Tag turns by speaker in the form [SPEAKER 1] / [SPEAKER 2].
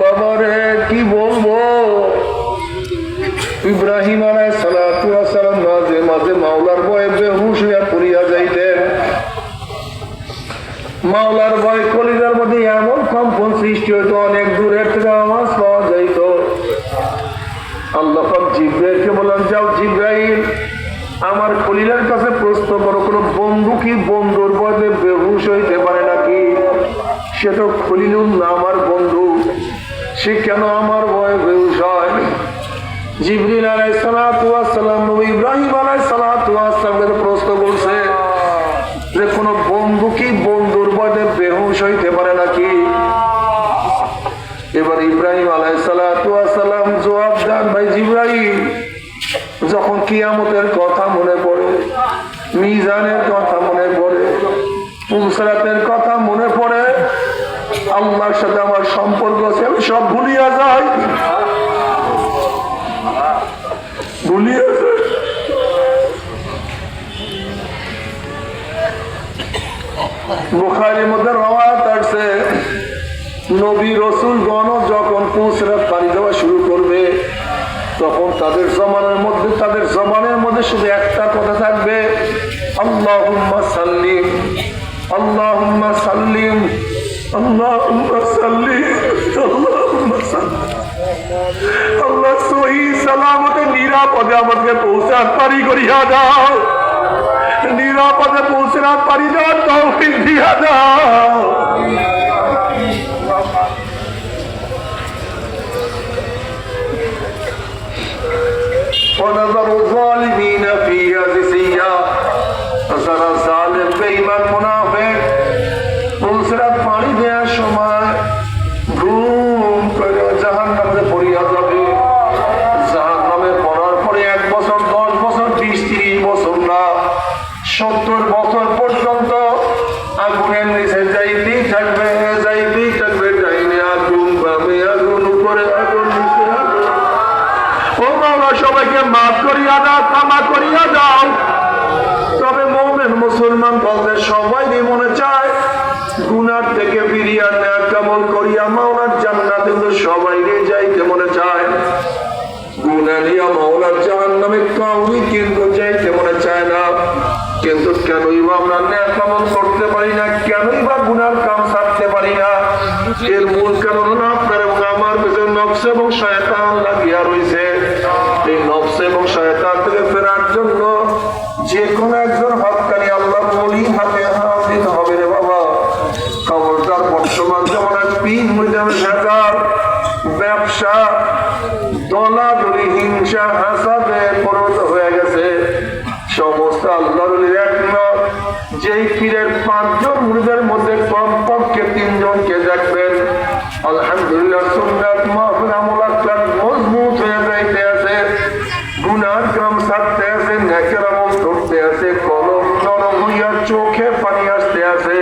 [SPEAKER 1] বাবারে, কি বলব? ইব্রাহিম মাঝে মাঝে মাওলার ভয়ে বেহুশ হইয়া পড়িয়া যাইতেন। মাওলার ভয় কলিজার মধ্যে এমন কম্পন সৃষ্টি হইতো, অনেক দূরের থেকে আওয়াজ পাওয়া যাইত। আল্লাহ জিব্রাইলকে বললেন, যাও জিব্রাইল, আমার খলিলের কাছে প্রশ্ন করো, কোনো বন্ধু কি বন্ধুর বয়সে বেহুশ হইতে সে তো খলিলুল না আমার বন্ধু, সে কেন আমার ভয়ে হয় জিবরিল আলাই সালাম ইব্রাহিম আলাই সালামকে প্রশ্ন করছে যে, কোন বন্ধু কি বন্ধুর বয়সে বেহুশ হইতে পারে নাকি? এবার ইব্রাহিম আলাই সালাম জবাব দেন, ভাই জিব্রাহিম যখন কিয়ামতের কথা মনে পড়ে, মিজানের কথা মনে পড়ে কথা আল্লাহর সাথে আমার সম্পর্ক আছে, আমি সব ভুলিয়া যাই। ভুলিয়া যাই। বুখারির মধ্যে রওয়ায়াত আসছে, নবী রসুল গণ যখন পুসরাত পাড়ি দেওয়া শুরু করবে, তখন তাদের জমানের মধ্যে, তাদের জমানের মধ্যে শুধু একটা কথা থাকবে, আল্লাহুম্মা আল্লাহ সহি সালামতে নিরাপদে আমাদেরকে পৌঁছার পারি করিয়া দাও নিরাপদে পৌঁছার পারি দাও তৌফিক দিয়া দাও ونظر الظالمين فيها جثيا যারা জালেম বেঈমান মুনাফিক পুলসিরাত সত্তর বছর পর্যন্ত আগুনের নিচে যাইতেই থাকবে যাইতেই থাকবে, ডাইনে আগুন, বামে আগুন, উপরে আগুন, নিচে ও মাওলা, সবাইকে মাফ করিয়া দাও, ক্ষমা করিয়া দাও। তবে মৌমেন মুসলমান বলতে সবাই মনে চায়, গুনার থেকে ফিরিয়া নেয়া কেমন করিয়া মাওলার জান্নাতে তো সবাই যাইতে মনে চায়। গুনা নিয়া মাওলার জাহান নামে কাউরি কিন্তু যাইতে মনে চায় না কিন্তু কেনই বা আমরা ন্যায় করতে পারি না কেনই বা গুনার কাম ছাড়তে পারি না। এর মূল কারণ হলো আপনার এবং আমার পেছনে নকশ এবং শয়তান লাগিয়া রয়েছে এই নকশ এবং শয়তান থেকে ফেরার জন্য যে কোনো একজন হকানি আল্লাহ বলি হাতে হাত দিতে হবে রে বাবা। খবরদার, বর্তমান জমানায় পিন মিডিয়ামে ভেজাল ব্যবসা, দলাদলি, হিংসা হাসাবে পরিণত হয়ে গেছে। সমস্ত আল্লাহর একমত যেই পীরের পাঁচজন মুরিদের মধ্যে কমপক্ষে তিনজনকে দেখবেন। আলহামদুলিল্লাহ, সুন্নাত মাহফিল আমল আকলাক মজবুত হয়ে যাইতে আছে। গুনাহ কাম সারতে আছে, নেকের আমল ধরতে আছে, কলম নরম হইয়া চোখে